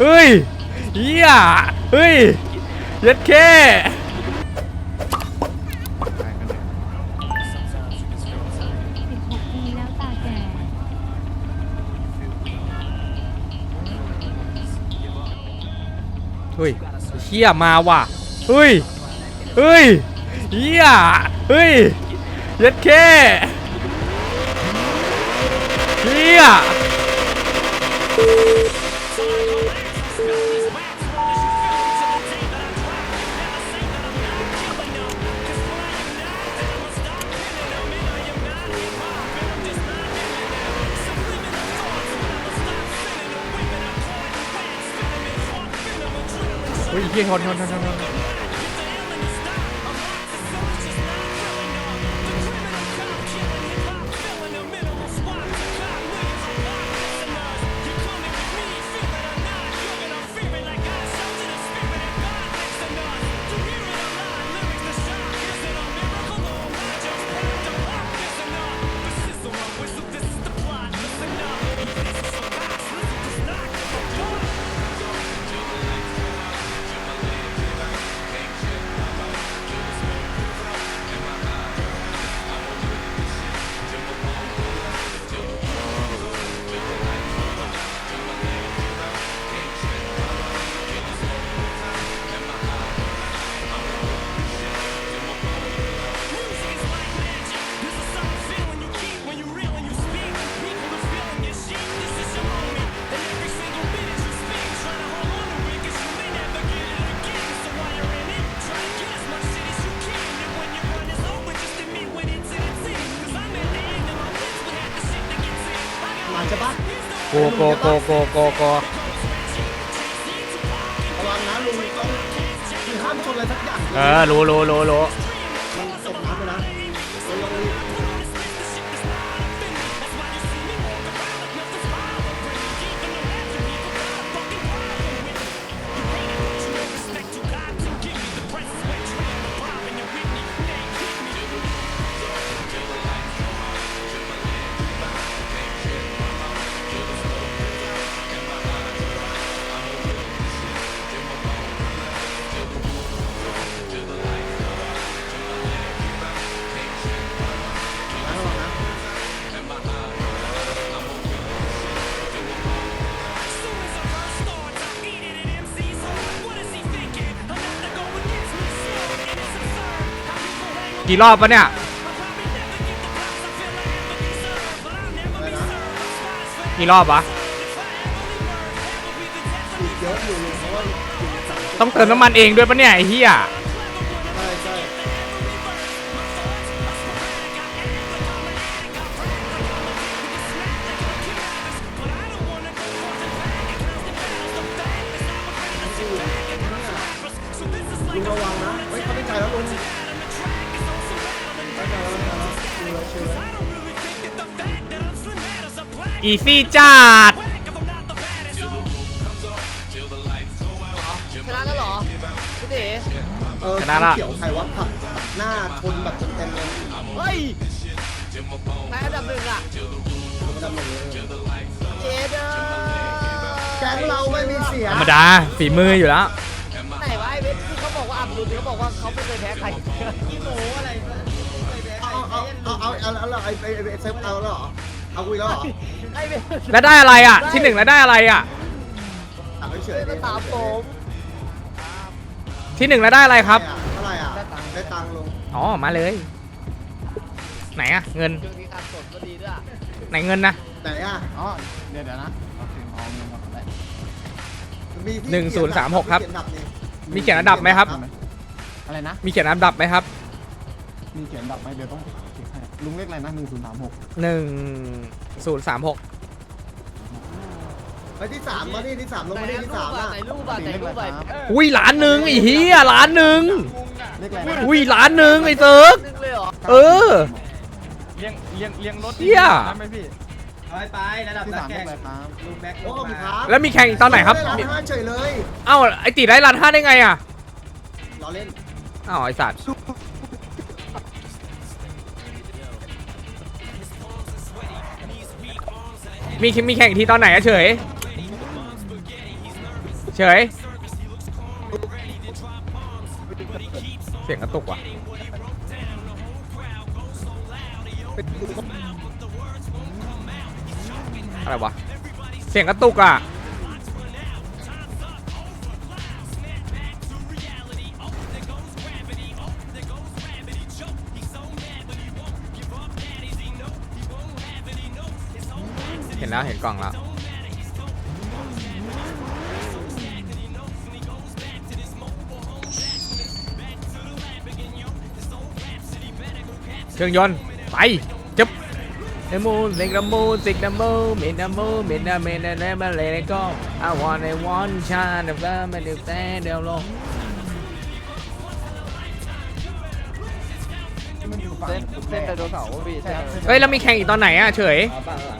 เฮ้ยเฮียเฮ้ยเย็ดแค่16ปีแล้วตาแก่ เฮ้ยเฮียมาว่ะเฮ้ยเฮ้ยเฮียเฮ้ยเย็ดแค่เฮีย เฮ้ยเฮียชนชนชนชน โกโกโกโกโกโกระวังนะลุงต้องคือห้ามชนอะไรสักอย่างเออรู้รู้รู้รู้ กี่รอบปะเนี่ยกี่รอบวะเยอะอยู่เพราะว่าต้องเติมน้ำมันเองด้วยปะเนี่ยไอ้เหี้ยใช่ใช่ลุงระวังนะเฮ้ยเขาไม่ไกลแล้วลุง อีซี่จัดชนะแล้วเหรอพี่เต๋เออชนะละ เขียวใครวะผักหน้าชนแบบเต็มๆเลยเฮ้ยใครอันดับหนึ่งอะไม่ดำเลยเจเดอร์แก๊งเราไม่มีเสียธรรมดาฝีมืออยู่แล้ว ไหนวะไอ้เวทที่เขาบอกว่าอับดุลที่เขาบอกว่าเขาไม่เคยแพ้ใครกี่โมอะไรเอา เอาเอาเอาเอาไอ้ไอ้ไอ้เซฟเอาแล้วเหรอเอาคุยแล้วเหรอไอ้เวทแล้วได้อะไรอะ ที่หนึ่งแล้วได้อะไรอะ ถามเฉยก็ตามผมที่หนึ่งแล้วได้อะไรครับ เท่าไหร่อะได้ตังค์ลงอ๋อ มาเลย ไหนอะ เงิน ช่วงนี้การสดก็ดีด้วยไหนเงินนะ ไหนอะอ๋อเดี๋ยวเดี๋ยวนะเอาถึงเอาเงินมาก่อนได้มีที่หนึ่งศูนย์สามหกครับ เขียนดันี่มีเขียนอันดับไหมครับ อะไรนะ มีเขียนอันดับไหมครับ มีเขียนอันดับไหมเดี๋ยวต้องเช็คให้ ลุงเลขอะไรนะหนึ่งศูนย์สามหกหนึ่งศูนย์สามหกไปที่สามมาดิที่สามลงมาดิที่สามอะไหนรูปอะไหนรูปอะอุ้ยล้านหนึ่งไอ้เหี้ยล้านหนึ่งเลขอะไรนะอุ้ยล้านหนึ่งไอ้เซิร์กนึงเลยเหรอเออเลี้ยงเลี้ยงเลี้ยงรถเหี้ยได้ไหมพี่เอาไปไประดับที่นัสากมเลแข่ขงอะไรครับลูกแบ็คโอ้ขอบคุณครับแล้วมีแข่งอีกตอนไหนครับด้านมีห้าเฉยเลยเอ้าไอตีได้ล้านห้าได้ไงอะรอเล่น อ้าวไอสัตว์ มีมีแข่งอีกทีตอนไหนอะเฉย เฉย เสียงกระตุกว่ะอะไรวะ เสียงกระตุกอะ ห็นแล้วเห็นกล่องแล้วเครื่องยนต์ไปจึ๊บเดมูนเด็กดมูสิกดมูมินดมูนมินดามินดาเนมาเลนก็ I want a one shot of love and if they เดี๋ยวลงมันอยู่ ฝั่งเส้นเส้นไดโนเสาร์พี่ใช่ครับเฮ้ยแล้วมีแข่งอีกตอนไหนอะเฉย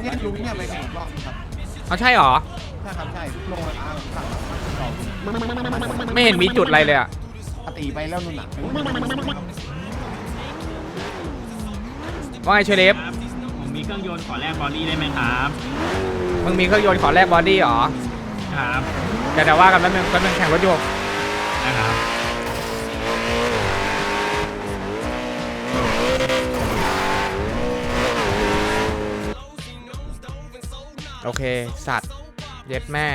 เนี่ยลุงเนี่ยไปแข่งรอบครับเอาใช่เหรอใช่ครับใช่ลงอ่างฝั่งฝั่งไม่เห็นมีจุดอะไรเลยอะปกติไปแล้วนู่นน่ะว่าไงเชอเลฟผมมีเครื่องยนต์ขอแลกบอดี้ได้ไหมครับมึงมีเครื่องยนต์ขอแลกบอดี้เหรอครับเดี๋ยวเดี๋ยวว่ากันแป๊บนึงแป๊บนึงแข่งรถอยู่นะครับ โอเค สัตว์ เย็ดแม่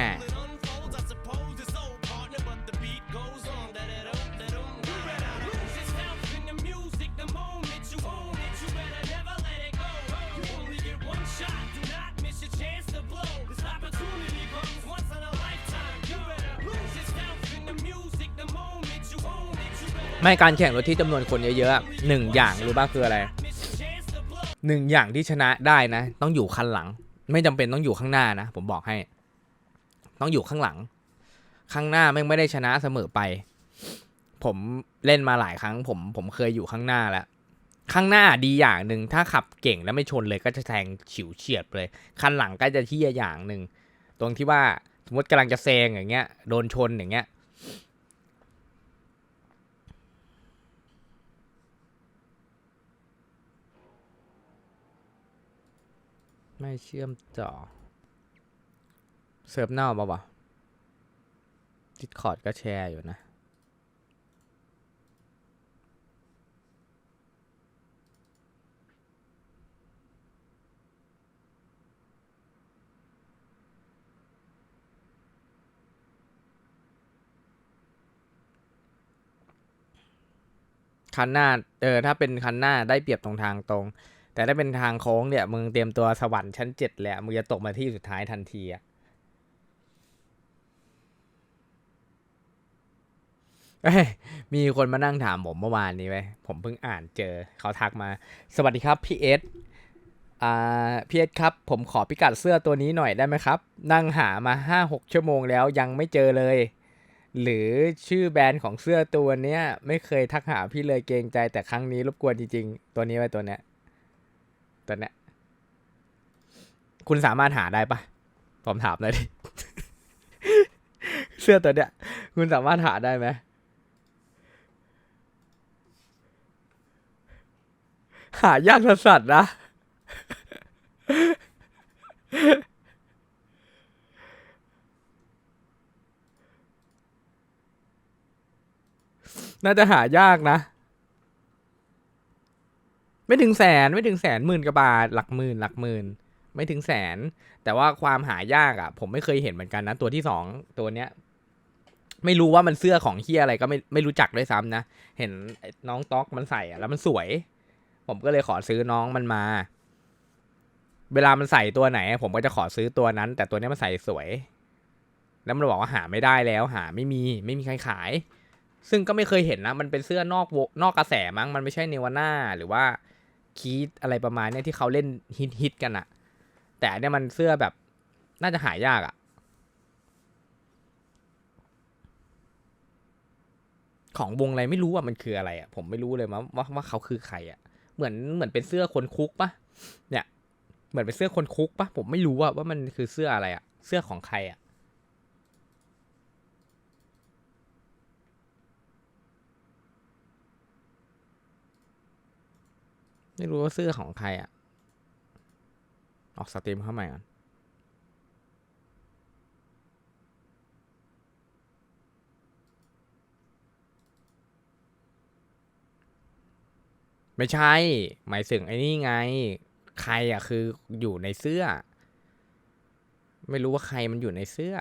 ไม่การแข่งรถที่จำนวนคนเยอะๆหนึ่งอย่างรู้ป่ะคืออะไรหนึ่งอย่างที่ชนะได้นะ ต้องอยู่คันหลัง ไม่จำเป็นต้องอยู่ข้างหน้านะ ผมบอกให้ ต้องอยู่ข้างหลัง ข้างหน้าแม่งไม่ได้ชนะเสมอไป ผมเล่นมาหลายครั้ง ผมผมเคยอยู่ข้างหน้าแล้วข้างหน้าดีอย่างหนึ่งถ้าขับเก่งแล้วไม่ชนเลยก็จะแทงฉิวเฉียดไปเลย คันหลังก็จะเที่อย่างหนึ่งตรงที่ว่าสมมติกำลังจะแซงอย่างเงี้ยโดนชนอย่างเงี้ย ไม่เชื่อมต่อ เซิร์ฟเน่าปะวะดิสคอร์ดก็แชร์อยู่นะ คันหน้า เออ ถ้าเป็นคันหน้าได้เปรียบตรงทางตรง แต่ถ้าเป็นทางโค้งเนี่ย มึงเตรียมตัวสวรรค์ชั้นเจ็ดแล้วมึงจะตกมาที่สุดท้ายทันทีอะมีคนมานั่งถามผมเมื่อวานนี้ไว้ผมเพิ่งอ่านเจอ เขาทักมา สวัสดีครับพี่เอสอ่าพี่เอสครับ ผมขอพิกัดเสื้อตัวนี้หน่อยได้ไหมครับ นั่งหามาห้าหกชั่วโมงแล้วยังไม่เจอเลย หรือชื่อแบรนด์ของเสื้อตัวเนี้ย ไม่เคยทักหาพี่เลยเกรงใจแต่ครั้งนี้รบกวนจริงๆ ตัวนี้ไว้ตัวเนี้ย ตัวเนี้ยคุณสามารถหาได้ปะผมถามหน่อยดิ เสื้อตัวเนี้ย คุณสามารถหาได้ไหมหายากสัสๆนะน่าจะหายากนะ ไม่ถึงแสนไม่ถึงแสนหมื่นกว่าบาท หลักหมื่นหลักหมื่นไม่ถึงแสน แต่ว่าความหายากอะ ผมไม่เคยเห็นเหมือนกันนะ ตัวที่สองตัวเนี้ย ไม่รู้ว่ามันเสื้อของเฮียอะไรก็ไม่ไม่รู้จักด้วยซ้ำนะ เห็นน้องต๊อกมันใส่แล้วมันสวย ผมก็เลยขอซื้อน้องมันมา เวลามันใส่ตัวไหน ผมก็จะขอซื้อตัวนั้น แต่ตัวเนี้ยมันใส่สวย แล้วมันบอกว่าหาไม่ได้แล้ว หาไม่มีไม่มีใครขาย ซึ่งก็ไม่เคยเห็นนะ มันเป็นเสื้อนอกวนอกกระแสมั้งมันไม่ใช่เนวาน่าหรือว่า คีดอะไรประมาณเนี้ยที่เขาเล่นฮิตฮิตกันอะแต่เนี้ยมันเสื้อแบบน่าจะหายากอะของวงอะไรไม่รู้อะมันคืออะไรอะผมไม่รู้เลยว่าว่าว่าเขาคือใครอะเหมือนเหมือนเป็นเสื้อคนคุกปะเนี่ย เหมือนเป็นเสื้อคนคุกปะผมไม่รู้อะว่ามันคือเสื้ออะไรอะเสื้อของใครอะ ไม่รู้ว่าเสื้อของใครอะ ออกสตรีมเข้าใหม่ก่อนไม่ใช่ หมายถึงไอ้นี่ไง ใครอะคืออยู่ในเสื้อ ไม่รู้ว่าใครมันอยู่ในเสื้อ